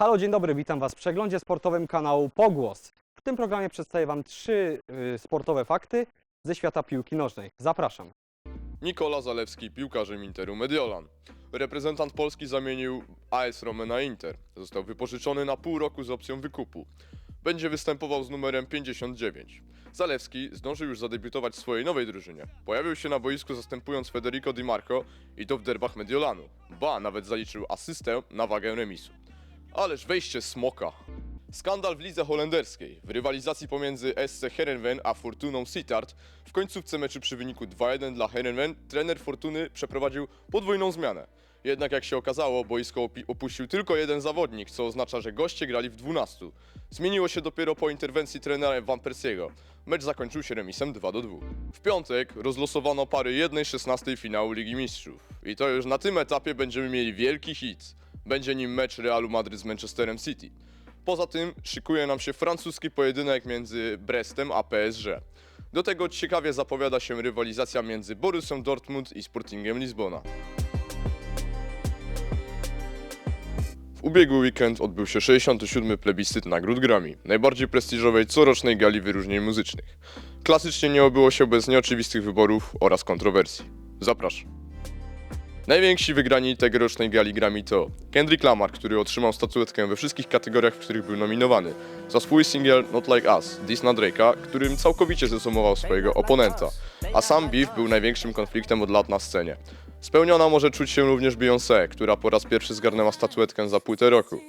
Halo, dzień dobry, witam Was w przeglądzie sportowym kanału Pogłos. W tym programie przedstawię Wam trzy y, sportowe fakty ze świata piłki nożnej. Zapraszam. Nikola Zalewski, piłkarzem Interu Mediolan. Reprezentant Polski zamienił AS Rome na Inter. Został wypożyczony na pół roku z opcją wykupu. Będzie występował z numerem 59. Zalewski zdążył już zadebiutować w swojej nowej drużynie. Pojawił się na boisku zastępując Federico Di Marco i to w derbach Mediolanu. Ba, nawet zaliczył asystę na wagę remisu. Ależ wejście smoka. Skandal w lidze holenderskiej. W rywalizacji pomiędzy SC Heerenveen a Fortuną Sittard w końcówce meczu przy wyniku 2-1 dla Heerenveen trener Fortuny przeprowadził podwójną zmianę. Jednak jak się okazało, boisko opuścił tylko jeden zawodnik, co oznacza, że goście grali w 12. Zmieniło się dopiero po interwencji trenera Van Persiego. Mecz zakończył się remisem 2 2. W piątek rozlosowano pary 1-16 finału Ligi Mistrzów. I to już na tym etapie będziemy mieli wielki hit. Będzie nim mecz Realu Madryt z Manchesterem City. Poza tym szykuje nam się francuski pojedynek między Brestem a PSG. Do tego ciekawie zapowiada się rywalizacja między Borussią Dortmund i Sportingiem Lizbona. W ubiegły weekend odbył się 67. plebiscyt nagród Grammy, najbardziej prestiżowej corocznej gali wyróżnień muzycznych. Klasycznie nie obyło się bez nieoczywistych wyborów oraz kontrowersji. Zapraszam. Najwięksi wygrani tegorocznej gali Grammy to Kendrick Lamar, który otrzymał statuetkę we wszystkich kategoriach, w których był nominowany, za swój singiel Not Like Us, diss na Drake'a, którym całkowicie zesumował swojego oponenta, a sam beef był największym konfliktem od lat na scenie. Spełniona może czuć się również Beyoncé, która po raz pierwszy zgarnęła statuetkę za płytę roku.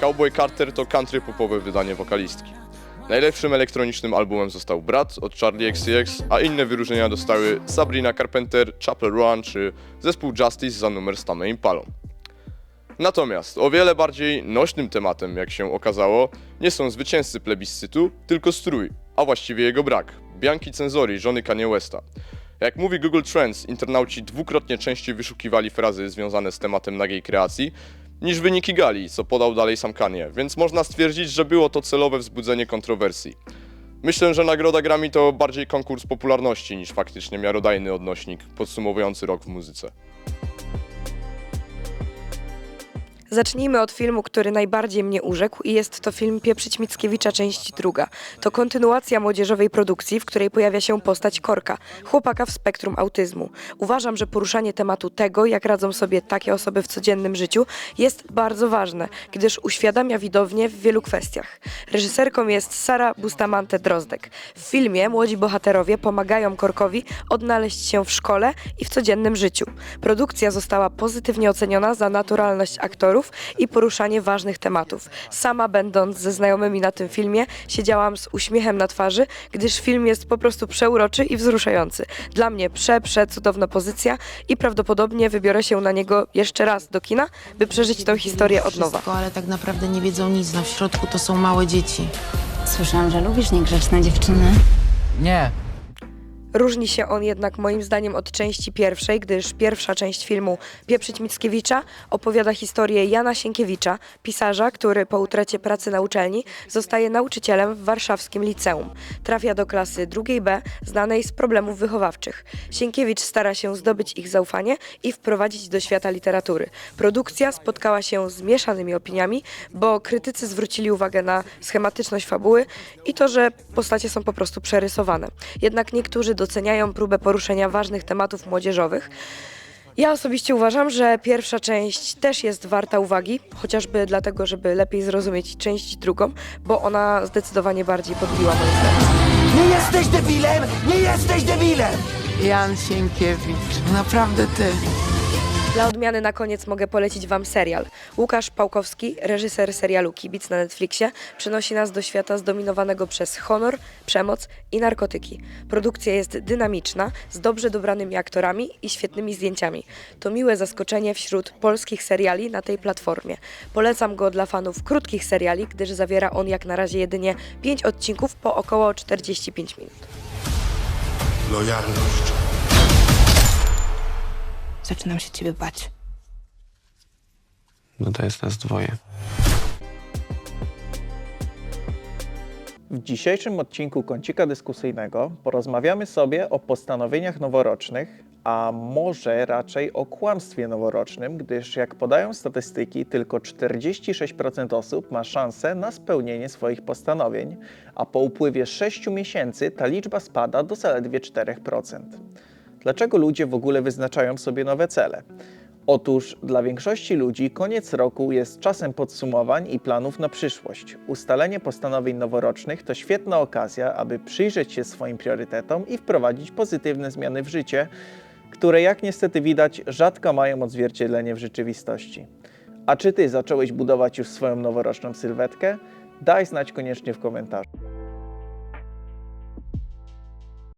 Cowboy Carter to country popowe wydanie wokalistki. Najlepszym elektronicznym albumem został Brat od Charlie XCX, a inne wyróżnienia dostały Sabrina Carpenter, Chapel Roan czy zespół Justice za numer z Tame Impalą. Natomiast o wiele bardziej nośnym tematem, jak się okazało, nie są zwycięzcy plebiscytu, tylko strój, a właściwie jego brak. Bianki Cenzori, żony Kanye Westa. Jak mówi Google Trends, internauci dwukrotnie częściej wyszukiwali frazy związane z tematem nagiej kreacji, niż wyniki gali, co podał dalej sam Kanye, więc można stwierdzić, że było to celowe wzbudzenie kontrowersji. Myślę, że nagroda Grammy to bardziej konkurs popularności niż faktycznie miarodajny odnośnik podsumowujący rok w muzyce. Zacznijmy od filmu, który najbardziej mnie urzekł i jest to film Pieprzyć Mickiewicza, część druga. To kontynuacja młodzieżowej produkcji, w której pojawia się postać Korka, chłopaka w spektrum autyzmu. Uważam, że poruszanie tematu tego, jak radzą sobie takie osoby w codziennym życiu, jest bardzo ważne, gdyż uświadamia widownię w wielu kwestiach. Reżyserką jest Sara Bustamante-Drozdek. W filmie młodzi bohaterowie pomagają Korkowi odnaleźć się w szkole i w codziennym życiu. Produkcja została pozytywnie oceniona za naturalność aktorów i poruszanie ważnych tematów. Sama będąc ze znajomymi na tym filmie, siedziałam z uśmiechem na twarzy, gdyż film jest po prostu przeuroczy i wzruszający. Dla mnie prze, prze cudowna pozycja i prawdopodobnie wybiorę się na niego jeszcze raz do kina, by przeżyć tę historię od nowa. Wszystko, ale tak naprawdę nie wiedzą nic. No w środku to są małe dzieci. Słyszałam, że lubisz niegrzeczne dziewczyny. Nie, Różni się on jednak moim zdaniem od części pierwszej, gdyż pierwsza część filmu Pieprzyć Mickiewicza opowiada historię Jana Sienkiewicza, pisarza, który po utracie pracy na uczelni zostaje nauczycielem w warszawskim liceum. Trafia do klasy drugiej B, znanej z problemów wychowawczych. Sienkiewicz stara się zdobyć ich zaufanie i wprowadzić do świata literatury. Produkcja spotkała się z mieszanymi opiniami, bo krytycy zwrócili uwagę na schematyczność fabuły i to, że postacie są po prostu przerysowane. Jednak niektórzy doceniają próbę poruszenia ważnych tematów młodzieżowych. Ja osobiście uważam, że pierwsza część też jest warta uwagi, chociażby dlatego, żeby lepiej zrozumieć część drugą, bo ona zdecydowanie bardziej podbiła moje serce. Nie jesteś debilem! Nie jesteś debilem! Jan Sienkiewicz, naprawdę ty. Dla odmiany na koniec mogę polecić Wam serial. Łukasz Pałkowski, reżyser serialu Kibic na Netflixie, przynosi nas do świata zdominowanego przez honor, przemoc i narkotyki. Produkcja jest dynamiczna, z dobrze dobranymi aktorami i świetnymi zdjęciami. To miłe zaskoczenie wśród polskich seriali na tej platformie. Polecam go dla fanów krótkich seriali, gdyż zawiera on jak na razie jedynie 5 odcinków po około 45 minut. Lojalność. Zaczynam się ciebie bać. No to jest nas dwoje. W dzisiejszym odcinku Kącika Dyskusyjnego porozmawiamy sobie o postanowieniach noworocznych, a może raczej o kłamstwie noworocznym, gdyż jak podają statystyki, tylko 46% osób ma szansę na spełnienie swoich postanowień, a po upływie 6 miesięcy ta liczba spada do zaledwie 4%. Dlaczego ludzie w ogóle wyznaczają sobie nowe cele? Otóż dla większości ludzi koniec roku jest czasem podsumowań i planów na przyszłość. Ustalenie postanowień noworocznych to świetna okazja, aby przyjrzeć się swoim priorytetom i wprowadzić pozytywne zmiany w życie, które jak niestety widać rzadko mają odzwierciedlenie w rzeczywistości. A czy ty zacząłeś budować już swoją noworoczną sylwetkę? Daj znać koniecznie w komentarzu.